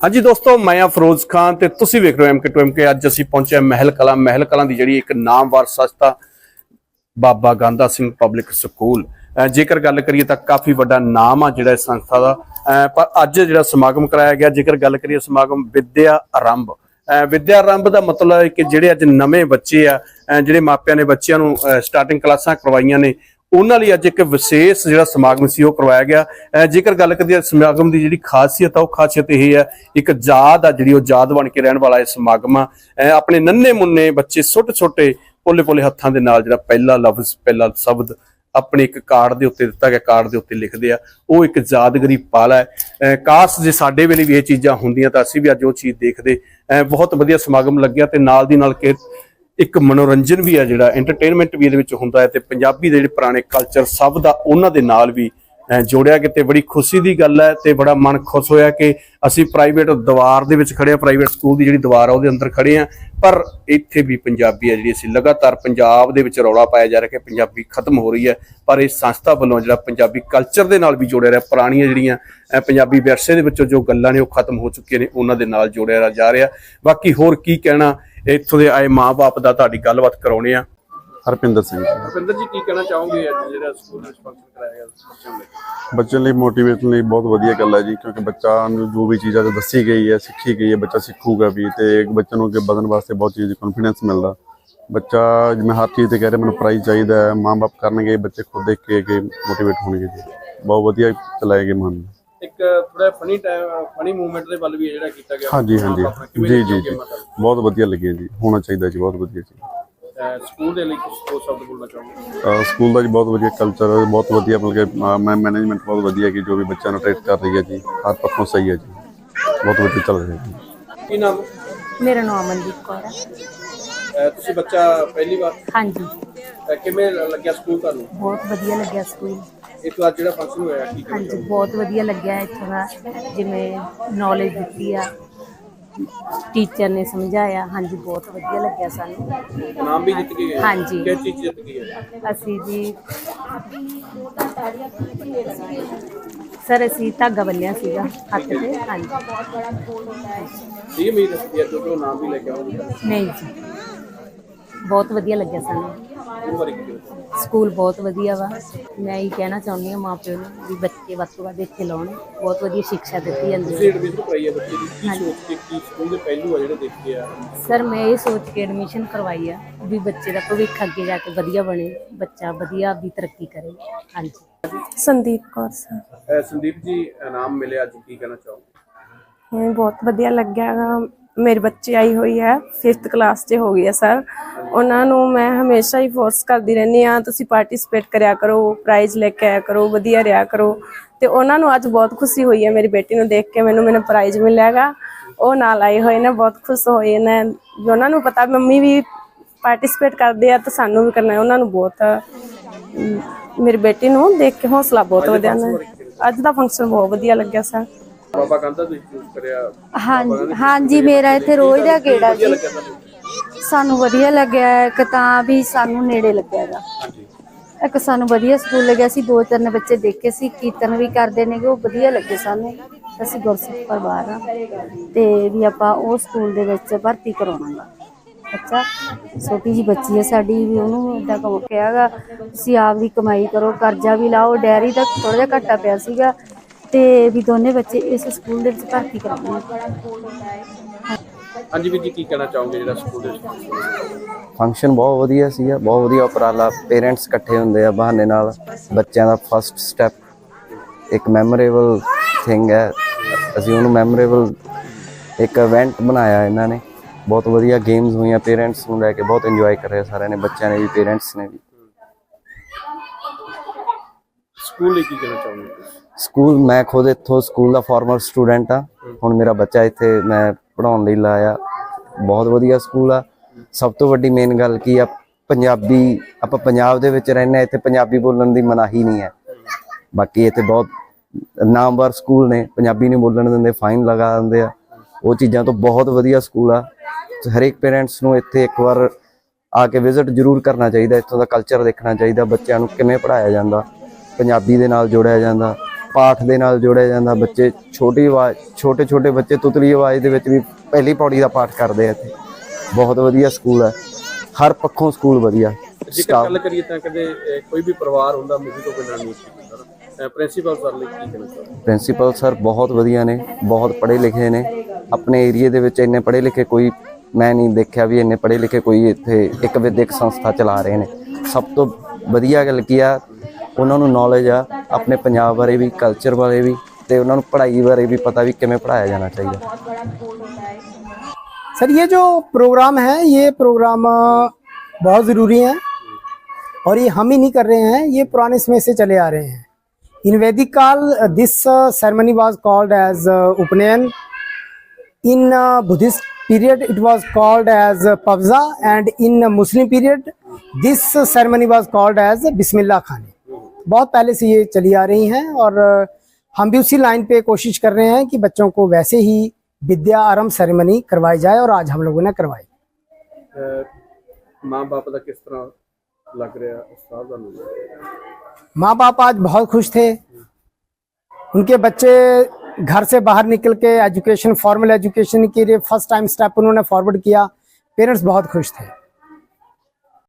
ਹਾਂਜੀ ਦੋਸਤੋ, ਮੈਂ ਆ ਫਿਰੋਜ਼ ਖਾਨ ਤੇ ਤੁਸੀਂ ਵੇਖ ਰਹੇ ਹੋ ਐਮਕੇ MK2MK ਅੱਜ ਅਸੀਂ ਪਹੁੰਚੇ ਹਾਂ ਮਹਿਲ ਕਲਾਂ। ਮਹਿਲ ਕਲਾਂ ਦੀ ਜਿਹੜੀ ਇੱਕ ਨਾਮਵਰ ਸੰਸਥਾ ਬਾਬਾ ਗਾਂਧਾ ਸਿੰਘ ਪਬਲਿਕ ਸਕੂਲ ਜੇਕਰ ਗੱਲ ਕਰੀਏ ਤਾਂ ਕਾਫੀ ਵੱਡਾ ਨਾਮ ਆ ਜਿਹੜਾ ਇਸ ਸੰਸਥਾ ਦਾ। ਪਰ ਅੱਜ ਜਿਹੜਾ ਸਮਾਗਮ ਕਰਾਇਆ ਗਿਆ, ਜੇਕਰ ਗੱਲ ਕਰੀਏ ਸਮਾਗਮ ਵਿਦਿਆ ਆਰੰਭ। ਅਹ ਵਿਦਿਆ ਆਰੰਭ ਦਾ ਮਤਲਬ ਹੈ ਕਿ ਜਿਹੜੇ ਅੱਜ ਨਵੇਂ ਬੱਚੇ ਆ ਜਿਹੜੇ ਮਾਪਿਆਂ ਨੇ ਬੱਚਿਆਂ ਨੂੰ ਸਟਾਰਟਿੰਗ ਕਲਾਸਾਂ ਕਰਵਾਈਆਂ ਨੇ ਉਹਨਾਂ ਲਈ ਅੱਜ ਇੱਕ ਵਿਸ਼ੇਸ਼ ਜਿਹੜਾ ਸਮਾਗਮ ਸੀ, ਉਹ ਕਰਵਾਇਆ ਗਿਆ। ਜੇਕਰ ਗੱਲ ਕਰੀਏ ਸਮਾਗਮ ਦੀ ਜਿਹੜੀ ਖਾਸੀਅਤ ਆ, ਉਹ ਖਾਸੀਅਤ ਇਹ ਹੈ, ਇੱਕ ਯਾਦ ਆ ਜਿਹੜੀ ਉਹ ਯਾਦ ਬਣ ਕੇ ਰਹਿਣ ਵਾਲਾ ਇਹ ਸਮਾਗਮ ਆ। ਆਪਣੇ ਨੰਨੇ ਮੁੰਨੇ ਬੱਚੇ ਛੋਟੇ ਛੋਟੇ ਪੋਲੇ ਪੋਲੇ ਹੱਥਾਂ ਦੇ ਨਾਲ ਜਿਹੜਾ ਪਹਿਲਾ ਲਫ਼ਜ਼, ਪਹਿਲਾ ਸ਼ਬਦ ਆਪਣੇ ਇੱਕ ਕਾਰਡ ਦੇ ਉੱਤੇ ਦਿੱਤਾ ਗਿਆ, ਕਾਰਡ ਦੇ ਉੱਤੇ ਲਿਖਦੇ ਆ। ਉਹ ਇੱਕ ਯਾਦਗਰੀ ਪਾਲਾ ਹੈ। ਅਹ ਕਾਸ਼ ਜੇ ਸਾਡੇ ਵੇਲੇ ਵੀ ਇਹ ਚੀਜ਼ਾਂ ਹੁੰਦੀਆਂ ਤਾਂ ਅਸੀਂ ਵੀ ਅੱਜ ਉਹ ਚੀਜ਼ ਦੇਖਦੇ। ਅਹ ਬਹੁਤ ਵਧੀਆ ਸਮਾਗਮ ਲੱਗਿਆ ਤੇ ਨਾਲ ਦੀ ਨਾਲ ਕਿ ਇੱਕ ਮਨੋਰੰਜਨ ਵੀ ਆ ਜਿਹੜਾ ਐਂਟਰਟੇਨਮੈਂਟ ਵੀ ਇਹਦੇ ਵਿੱਚ ਹੁੰਦਾ ਹੈ ਤੇ ਪੰਜਾਬੀ ਦੇ ਜਿਹੜੇ ਪੁਰਾਣੇ ਕਲਚਰ ਸਭ ਦਾ ਉਹਨਾਂ ਦੇ ਨਾਲ ਵੀ ਜੋੜਿਆ ਕਿਤੇ ਬੜੀ ਖੁਸ਼ੀ ਦੀ ਗੱਲ ਹੈ ਤੇ ਬੜਾ ਮਨ ਖੁਸ਼ ਹੋਇਆ ਕਿ ਅਸੀਂ ਪ੍ਰਾਈਵੇਟ ਦੀਵਾਰ ਦੇ ਵਿੱਚ ਖੜੇ ਆ ਪ੍ਰਾਈਵੇਟ ਸਕੂਲ ਦੀ ਜਿਹੜੀ ਦੀਵਾਰ ਆ ਉਹਦੇ ਅੰਦਰ ਖੜੇ ਆ ਪਰ ਇੱਥੇ ਵੀ ਪੰਜਾਬੀ ਹੈ ਜਿਹੜੀ ਅਸੀਂ ਲਗਾਤਾਰ ਪੰਜਾਬ ਦੇ ਵਿੱਚ ਰੌਲਾ ਪਾਇਆ ਜਾ ਰਿਹਾ ਕਿ ਪੰਜਾਬੀ ਖਤਮ ਹੋ ਰਹੀ ਹੈ, ਪਰ ਇਸ ਸੰਸਥਾ ਵੱਲੋਂ ਜਿਹੜਾ ਪੰਜਾਬੀ ਕਲਚਰ ਦੇ ਨਾਲ ਵੀ ਜੋੜਿਆ ਰਿਹਾ, ਪੁਰਾਣੀਆਂ ਜਿਹੜੀਆਂ ਪੰਜਾਬੀ ਵਿਰਸੇ ਦੇ ਵਿੱਚੋਂ ਜੋ ਗੱਲਾਂ ਨੇ ਉਹ ਖਤਮ ਹੋ ਚੁੱਕੀਆਂ ਨੇ, ਉਹਨਾਂ ਦੇ ਨਾਲ ਜੋੜਿਆ ਜਾ ਰਿਹਾ। ਬਾਕੀ ਹੋਰ ਕੀ ਕਹਿਣਾ ਇੱਥੋਂ ਦੇ ਆਏ ਮਾਪੇ ਦਾ ਤੁਹਾਡੀ ਗੱਲਬਾਤ ਕਰਾਉਣੇ ਆ। ਹਰਪਿੰਦਰ ਸਿੰਘ। ਜੀ। ਰਵਿੰਦਰ ਜੀ ਕੀ ਕਹਿਣਾ ਚਾਹੋਗੇ ਅੱਜ ਜਿਹੜਾ ਸਕੂਲ ਵਿੱਚ ਫੰਕਸ਼ਨ ਕਰਾਇਆ ਗਿਆ ਬੱਚਿਆਂ ਲਈ? ਬੱਚਿਆਂ ਲਈ ਮੋਟੀਵੇਸ਼ਨ ਲਈ ਬਹੁਤ ਵਧੀਆ ਗੱਲ ਹੈ ਜੀ ਕਿਉਂਕਿ ਬੱਚਾ ਨੂੰ ਜੋ ਵੀ ਚੀਜ਼ਾਂ ਜੋ ਦੱਸੀ ਗਈ ਹੈ ਸਿੱਖੀ ਗਈ ਹੈ ਬੱਚਾ ਸਿੱਖੂਗਾ ਵੀ ਤੇ ਇੱਕ ਬੱਚੇ ਨੂੰ ਅੱਗੇ ਵਧਣ ਵਾਸਤੇ ਬਹੁਤ ਚੀਜ਼ ਕੌਨਫੀਡੈਂਸ ਮਿਲਦਾ। ਬੱਚਾ ਜਿਵੇਂ ਹਰ ਚੀਜ਼ ਤੇ ਕਹਿ ਰਿਹਾ ਮੈਨੂੰ ਪ੍ਰਾਈਜ਼ ਚਾਹੀਦਾ ਹੈ ਮਾਂ-ਬਾਪ ਕਰਨਗੇ ਬੱਚੇ ਖੁਦ ਦੇਖ ਕੇ ਮੋਟੀਵੇਟ ਹੋਣਗੇ ਜੀ। ਬਹੁਤ ਵਧੀਆ ਚਲਾਏ ਗਏ ਮਨ ਇੱਕ ਥੋੜਾ ਫਨੀ ਟਾਈਮ ਫਨੀ ਮੂਵਮੈਂਟ ਦੇ ਵੱਲ ਵੀ ਇਹ ਜਿਹੜਾ ਕੀਤਾ ਗਿਆ। ਹਾਂਜੀ ਹਾਂਜੀ। ਜੀ ਜੀ ਜੀ? ਬਹੁਤ ਵਧੀਆ ਲੱਗਿਆ ਜੀ। ਹੋਣਾ ਚਾਹੀਦਾ ਜੀ ਬਹੁਤ ਵਧੀਆ ਜੀ। ਸਕੂਲ ਦੇ ਲਈ ਕੁਝ ਸ਼ਬਦ ਬੋਲਣਾ ਚਾਹੋਗੇ? ਅਹ ਸਕੂਲ ਦਾ ਜੀ ਬਹੁਤ ਵਧੀਆ ਕਲਚਰ ਹੈ ਬਹੁਤ ਵਧੀਆ ਮਤਲਬ ਕਿ ਮੈਂ ਮੈਨੇਜਮੈਂਟ ਬਹੁਤ ਵਧੀਆ ਕਿ ਜੋ ਵੀ ਬੱਚਿਆਂ ਨੂੰ ਟ੍ਰੀਟ ਕਰ ਰਹੀ ਹੈ ਜੀ ਹਰ ਪੱਖੋਂ ਸਹੀ ਹੈ ਜੀ। ਬਹੁਤ ਵਧੀਆ ਚੱਲ ਰਿਹਾ ਜੀ। ਕੀ ਨਾਮ? ਮੇਰਾ ਨਾਮ ਅਮਨਦੀਪ ਕੌਰ ਹੈ। ਤੁਸੀਂ ਬੱਚਾ ਪਹਿਲੀ ਵਾਰ? ਹਾਂਜੀ। ਕਿਵੇਂ ਲੱਗਿਆ ਸਕੂਲ ਤੁਹਾਨੂੰ? ਬਹੁਤ ਵਧੀਆ ਲੱਗਿਆ ਸਕੂਲ ਇੱਕ ਵਾਰ ਜਿਹੜਾ ਫੰਕਸ਼ਨ ਹੋਇਆ ਕੀ ਕਹਿਣਾ ਹਾਂਜੀ ਬਹੁਤ ਵਧੀਆ ਲੱਗਿਆ ਇੱਥੋਂ ਦਾ ਜਿਵੇਂ ਨੌਲੇਜ ਦਿੱਤੀ ਆ ਟੀਚਰ ਨੇ ਸਮਝਾਇਆ ਹਾਂਜੀ ਬਹੁਤ ਵਧੀਆ ਲੱਗਿਆ ਸਾਨੂੰ? ਨਾਮ ਵੀ ਜਿੱਤ ਕੇ ਗਏ? ਹਾਂਜੀ। ਕਿਸ ਚੀਜ਼ ਜਿੱਤ ਕੇ ਗਏ? ਅਸੀਂ ਜੀ ਸਰ ਅਸੀਂ ਧਾਗਾ ਬੰਨਿਆ ਸੀਗਾ ਹੱਥ ਤੇ ਹਾਂਜੀ। ਸੀ ਉਮੀਦ ਹੈ ਕਿ ਉਹ ਨਾਮ ਵੀ ਲੈ ਕੇ ਆਉਂਗੇ ਨਹੀਂ ਜੀ। ਬਹੁਤ ਵਧੀਆ ਲੱਗਿਆ ਸਾਨੂੰ। ਉਹ ਵਾਰੀ ਕੀ ਕਹਿਣਾ? ਸਕੂਲ ਬਹੁਤ ਵਧੀਆ ਵਾ। ਮੈਂ ਇਹ ਕਹਿਣਾ ਚਾਹੁੰਦੀ ਹਾਂ ਮਾਪਿਆਂ ਨੂੰ ਵੀ ਬੱਚੇ ਵੱਧ ਤੋਂ ਵੱਧ ਇੱਥੇ ਲਾਉਣ। ਬਹੁਤ ਵਧੀਆ ਸਿੱਖਿਆ ਦਿੱਤੀ ਜਾਂਦੀ ਤੁਸੀਂ ਹੈ ਐਡਮਿਸ਼ਨ ਕਰਾਈ ਹੈ ਬੱਚੇ ਦੀ। ਕੀ ਸੋਚ ਕੇ ਕੀ ਸਕੂਲ ਦੇ ਪਹਿਲੂ ਆ ਜਿਹੜੇ ਦੇਖੇ ਆ? ਸਰ ਮੈਂ ਇਹ ਸੋਚ ਕੇ ਐਡਮਿਸ਼ਨ ਕਰਵਾਈ ਆ ਵੀ ਬੱਚੇ ਦਾ ਭਵਿੱਖ ਅੱਗੇ ਜਾ ਕੇ ਵਧੀਆ ਬਣੇ ਬੱਚਾ ਵਧੀਆ ਵੀ ਤਰੱਕੀ ਕਰੇ। ਹਾਂਜੀ। ਸੰਦੀਪ ਕੌਰ ਸਰ। ਅਹ ਸੰਦੀਪ ਜੀ ਇਨਾਮ ਮਿਲਿਆ ਅੱਜ ਕੀ ਕਹਿਣਾ ਚਾਹੋਗੇ? ਮੈਨੂੰ ਬਹੁਤ ਵਧੀਆ ਲੱਗਿਆ। ਗਾ। ਮੇਰੇ ਬੱਚੇ ਆਈ ਹੋਈ ਹੈ 5th ਕਲਾਸ 'ਚ ਹੋ ਗਈ ਹੈ ਸਰ ਉਹਨਾਂ ਨੂੰ ਮੈਂ ਹਮੇਸ਼ਾ ਹੀ ਫੋਰਸ ਕਰਦੀ ਰਹਿੰਦੀ ਆ ਤੁਸੀਂ ਪਾਰਟਿਸਿਪੇਟ ਕਰਿਆ ਕਰੋ ਪ੍ਰਾਈਜ਼ ਲੈ ਕੇ ਆਇਆ ਕਰੋ ਵਧੀਆ ਰਿਹਾ ਕਰੋ। ਤੇ ਉਹਨਾਂ ਨੂੰ ਅੱਜ ਬਹੁਤ ਖੁਸ਼ੀ ਹੋਈ ਹੈ ਮੇਰੀ ਬੇਟੀ ਨੂੰ ਦੇਖ ਕੇ ਮੈਨੂੰ ਮੈਨੂੰ ਪ੍ਰਾਈਜ਼ ਮਿਲਿਆਗਾ ਉਹ ਨਾਲ ਆਏ ਹੋਏ ਨੇ ਬਹੁਤ ਖੁਸ਼ ਹੋਏ ਨੇ। ਉਹਨਾਂ ਨੂੰ ਪਤਾ ਮੰਮੀ ਵੀ ਪਾਰਟਿਸਿਪੇਟ ਕਰਦੇ ਆ ਤਾਂ ਸਾਨੂੰ ਵੀ ਕਰਨਾ ਹੈ। ਉਹਨਾਂ ਨੂੰ ਬਹੁਤ ਮੇਰੀ ਬੇਟੀ ਨੂੰ ਦੇਖ ਕੇ ਹੌਸਲਾ ਬਹੁਤ ਵਧਿਆ ਨੇ। ਅੱਜ ਦਾ ਫੰਕਸ਼ਨ ਬਹੁਤ ਵਧੀਆ ਲੱਗਿਆ ਸਰ ਬਾਬਾ ਕਹਿੰਦਾ ਤੁਸੀਂ ਚੂਜ਼ ਕਰਿਆ। ਹਾਂਜੀ ਹਾਂਜੀ ਮੇਰਾ ਇੱਥੇ ਰੋਜ਼ ਦਾ ਗੇੜਾ ਜੀ। ਸਾਨੂੰ ਵਧੀਆ ਲੱਗਿਆ ਇੱਕ ਤਾਂ ਵੀ ਸਾਨੂੰ ਨੇੜੇ ਲੱਗਿਆ ਗਾ। ਇੱਕ ਸਾਨੂੰ ਵਧੀਆ ਸਕੂਲ ਲੱਗਿਆ ਸੀ ਦੋ ਤਿੰਨ ਬੱਚੇ ਦੇਖੇ ਸੀ ਕੀਰਤਨ ਵੀ ਕਰਦੇ ਨੇਗੇ ਉਹ ਵਧੀਆ ਲੱਗੇ ਸਾਨੂੰ। ਅਸੀਂ ਗੁਰਸਿੱਖ ਪਰਿਵਾਰ ਆ ਤੇ ਵੀ ਆਪਾਂ ਉਹ ਸਕੂਲ ਦੇ ਵਿੱਚ ਭਰਤੀ ਕਰਾਉਣਾ ਗਾ। ਅੱਛਾ ਛੋਟੀ ਜੀ ਬੱਚੀ ਹੈ ਸਾਡੀ ਵੀ ਉਹਨੂੰ ਇਦਾਂ ਕਹੋ ਕਿਹਾਗਾ ਤੁਸੀਂ ਆਪ ਦੀ ਕਮਾਈ ਕਰੋ ਕਰਜ਼ਾ ਵੀ ਲਾਓ ਡੈਰੀ ਦਾ ਥੋੜਾ ਜਿਹਾ ਘਾਟਾ ਪਿਆ ਸੀਗਾ। ਤੇ ਵੀ ਦੋਨੇ ਬੱਚੇ ਇਸ ਸਕੂਲ ਦੇ ਵਿੱਚ ਭਰਤੀ ਕਰਾਉਣੇ ਆ ਹਾਂਜੀ ਵੀਰ ਜੀ ਕੀ ਕਹਿਣਾ ਚਾਹੋਗੇ ਜਿਹੜਾ ਸਕੂਲ ਦੇ ਵਿੱਚ? ਫੰਕਸ਼ਨ ਬਹੁਤ ਵਧੀਆ ਸੀਗਾ ਬਹੁਤ ਵਧੀਆ ਉਪਰਾਲਾ ਪੇਰੈਂਟਸ ਇਕੱਠੇ ਹੁੰਦੇ ਆ ਬਹਾਨੇ ਨਾਲ ਬੱਚਿਆਂ ਦਾ ਫਰਸਟ ਸਟੈਪ ਇੱਕ ਮੈਮੋਰੇਬਲ ਥਿੰਗ ਹੈ। ਅਸੀਂ ਉਹਨੂੰ ਮੈਮੋਰੇਬਲ ਇੱਕ ਇਵੈਂਟ ਬਣਾਇਆ ਇਹਨਾਂ ਨੇ। ਬਹੁਤ ਵਧੀਆ ਗੇਮਸ ਹੋਈਆਂ ਪੇਰੈਂਟਸ ਨੂੰ ਲੈ ਕੇ ਬਹੁਤ ਇੰਜੋਏ ਕਰਿਆ ਸਾਰਿਆਂ ਨੇ ਬੱਚਿਆਂ ਨੇ ਵੀ ਪੇਰੈਂਟਸ ਨੇ ਵੀ। ਸਕੂਲ ਲਈ ਕੀ ਕਹਿਣਾ ਚਾਹੋਗੇ ਸਕੂਲ, ਮੈਂ ਖੁਦ ਇੱਥੋਂ ਸਕੂਲ ਦਾ ਫਾਰਮਰ ਸਟੂਡੈਂਟ ਆ। ਹੁਣ ਮੇਰਾ ਬੱਚਾ ਇੱਥੇ ਮੈਂ ਪੜਾਉਣ ਲਈ ਲਾਇਆ। ਬਹੁਤ ਵਧੀਆ ਸਕੂਲ ਆ। ਸਭ ਤੋਂ ਵੱਡੀ ਮੇਨ ਗੱਲ ਕੀ ਆ, ਪੰਜਾਬੀ, ਆਪਾਂ ਪੰਜਾਬ ਦੇ ਵਿੱਚ ਰਹਿੰਦੇ ਹਾਂ, ਇੱਥੇ ਪੰਜਾਬੀ ਬੋਲਣ ਦੀ ਮਨਾਹੀ ਨਹੀਂ ਹੈ। ਬਾਕੀ ਇੱਥੇ ਬਹੁਤ ਨਾਮਵਰ ਸਕੂਲ ਨੇ, ਪੰਜਾਬੀ ਨਹੀਂ ਬੋਲਣ ਦਿੰਦੇ ਫਾਈਨ ਲਗਾ ਦਿੰਦੇ ਆ। ਉਹ ਚੀਜ਼ਾਂ ਤੋਂ ਬਹੁਤ ਵਧੀਆ ਸਕੂਲ ਆ। ਹਰੇਕ ਪੇਰੈਂਟਸ ਨੂੰ ਇੱਥੇ ਇੱਕ ਵਾਰ ਆ ਕੇ ਵਿਜ਼ਿਟ ਜ਼ਰੂਰ ਕਰਨਾ ਚਾਹੀਦਾ, ਇੱਥੋਂ ਦਾ ਕਲਚਰ ਦੇਖਣਾ ਚਾਹੀਦਾ, ਬੱਚਿਆਂ ਨੂੰ ਕਿਵੇਂ ਪੜਾਇਆ ਜਾਂਦਾ। ਪੰਜਾਬੀ ਦੇ ਨਾਲ ਜੋੜਿਆ ਜਾਂਦਾ ਪਾਠ ਦੇ ਨਾਲ ਜੋੜਿਆ ਜਾਂਦਾ ਬੱਚੇ ਛੋਟੀ ਆਵਾਜ਼ ਛੋਟੇ ਛੋਟੇ ਬੱਚੇ ਤੁਤਲੀ ਆਵਾਜ਼ ਦੇ ਵਿੱਚ ਵੀ ਪਹਿਲੀ ਪੌੜੀ ਦਾ ਪਾਠ ਕਰਦੇ ਆ ਇੱਥੇ। ਬਹੁਤ ਵਧੀਆ ਸਕੂਲ ਹੈ। ਹਰ ਪੱਖੋਂ ਸਕੂਲ ਵਧੀਆ। ਜੇਕਰ ਗੱਲ ਕਰੀਏ ਤਾਂ ਕਦੇ ਕੋਈ ਵੀ ਪਰਿਵਾਰ ਹੁੰਦਾ ਮੂਵੀ ਤੋਂ ਬਿਨਾਂ ਨਹੀਂ ਸੀ ਹੁੰਦਾ ਪ੍ਰਿੰਸੀਪਲ ਸਰ ਲਈ ਕੀ ਕਹਿਣਾ ਚਾਹੁੰਦੇ ਪ੍ਰਿੰਸੀਪਲ ਸਰ ਬਹੁਤ ਵਧੀਆ ਨੇ ਬਹੁਤ ਪੜ੍ਹੇ ਲਿਖੇ ਨੇ। ਆਪਣੇ ਏਰੀਏ ਦੇ ਵਿੱਚ ਇੰਨੇ ਪੜ੍ਹੇ ਲਿਖੇ ਕੋਈ ਮੈਂ ਨਹੀਂ ਦੇਖਿਆ ਵੀ ਇੰਨੇ ਪੜ੍ਹੇ ਲਿਖੇ ਕੋਈ ਇੱਥੇ ਇੱਕ ਵਿਦਿਅਕ ਸੰਸਥਾ ਚਲਾ ਰਹੇ ਨੇ। ਸਭ ਤੋਂ ਵਧੀਆ ਗੱਲ ਕੀ ਆ ਉਹਨਾਂ ਨੂੰ ਨੌਲੇਜ ਆ ਆਪਣੇ ਪੰਜਾਬ ਬਾਰੇ ਵੀ ਕਲਚਰ ਬਾਰੇ ਵੀ ਤੇ ਉਹਨਾਂ ਨੂੰ ਪੜ੍ਹਾਈ ਬਾਰੇ ਵੀ ਪਤਾ ਵੀ ਕਿਵੇਂ ਪੜ੍ਹਾਇਆ ਜਾਣਾ ਚਾਹੀਦਾ सर ये जो प्रोग्राम है ये प्रोग्राम अ, बहुत ज़रूरी है और ये हम ही नहीं कर रहे हैं ये पुराने समय से चले आ रहे हैं इन वैदिक काल this ceremony was called as uh, उपनयन in uh, buddhist period it was called as uh, pavza and in uh, muslim period this ceremony was called as bismillah खाने बहुत पहले से ये चली आ रही हैं और हम भी उसी लाइन पे कोशिश कर रहे हैं कि बच्चों को वैसे ही विद्या आरंभ सेरेमनी करवाई जाए और आज हम लोगों ने करवाई। माँ बाप का किस तरह लग रहा माँ बाप आज बहुत खुश थे। उनके बच्चे घर से बाहर निकल के एजुकेशन फॉर्मल एजुकेशन के लिए फ़र्स्ट टाइम स्टेप उन्होंने फॉरवर्ड किया। पेरेंट्स बहुत खुश थे।